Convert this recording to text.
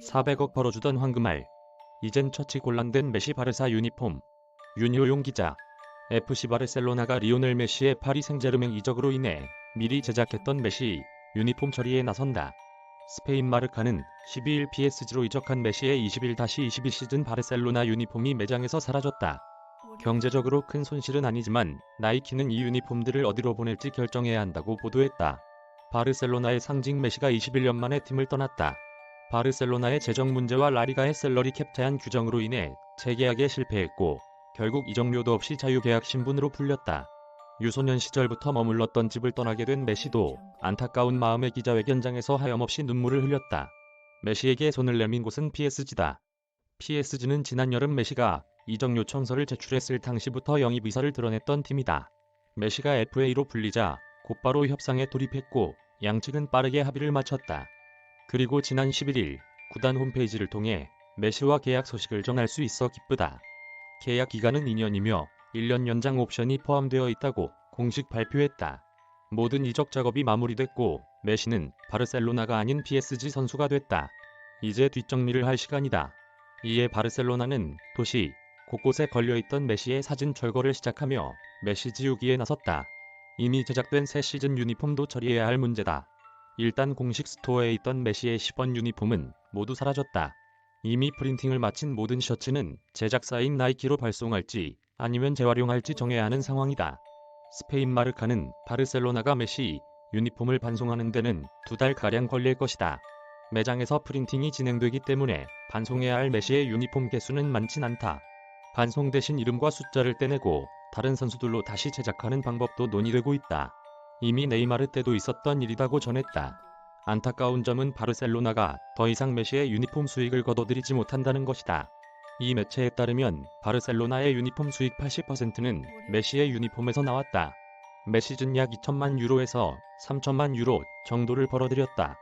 400억 벌어주던 황금알. 이젠 처치 곤란된 메시 바르사 유니폼. 윤효용 기자. FC 바르셀로나가 리오넬 메시의 파리 생제르맹 이적으로 인해 미리 제작했던 메시 유니폼 처리에 나선다. 스페인 마르카는 12일 PSG로 이적한 메시의 21-22 시즌 바르셀로나 유니폼이 매장에서 사라졌다. 경제적으로 큰 손실은 아니지만 나이키는 이 유니폼들을 어디로 보낼지 결정해야 한다고 보도했다. 바르셀로나의 상징 메시가 21년 만에 팀을 떠났다. 바르셀로나의 재정 문제와 라리가의 셀러리 캡 제한 규정으로 인해 재계약에 실패했고 결국 이적료도 없이 자유계약 신분으로 풀렸다. 유소년 시절부터 머물렀던 집을 떠나게 된 메시도 안타까운 마음에 기자회견장에서 하염없이 눈물을 흘렸다. 메시에게 손을 내민 곳은 PSG다. PSG는 지난 여름 메시가 이적 요청서를 제출했을 당시부터 영입 의사를 드러냈던 팀이다. 메시가 FA로 불리자 곧바로 협상에 돌입했고 양측은 빠르게 합의를 마쳤다. 그리고 지난 11일 구단 홈페이지를 통해 메시와 계약 소식을 전할 수 있어 기쁘다. 계약 기간은 2년이며 1년 연장 옵션이 포함되어 있다고 공식 발표했다. 모든 이적 작업이 마무리됐고 메시는 바르셀로나가 아닌 PSG 선수가 됐다. 이제 뒷정리를 할 시간이다. 이에 바르셀로나는 도시 곳곳에 걸려있던 메시의 사진 철거를 시작하며 메시 지우기에 나섰다. 이미 제작된 새 시즌 유니폼도 처리해야 할 문제다. 일단 공식 스토어에 있던 메시의 10번 유니폼은 모두 사라졌다. 이미 프린팅을 마친 모든 셔츠는 제작사인 나이키로 발송할지 아니면 재활용할지 정해야 하는 상황이다. 스페인 마르카는 바르셀로나가 메시 유니폼을 반송하는 데는 두 달가량 걸릴 것이다. 매장에서 프린팅이 진행되기 때문에 반송해야 할 메시의 유니폼 개수는 많진 않다. 반송 대신 이름과 숫자를 떼내고 다른 선수들로 다시 제작하는 방법도 논의되고 있다. 이미 네이마르 때도 있었던 일이라고 전했다. 안타까운 점은 바르셀로나가 더 이상 메시의 유니폼 수익을 거둬들이지 못한다는 것이다. 이 매체에 따르면 바르셀로나의 유니폼 수익 80%는 메시의 유니폼에서 나왔다. 매 시즌 약 2천만 유로에서 3천만 유로 정도를 벌어들였다.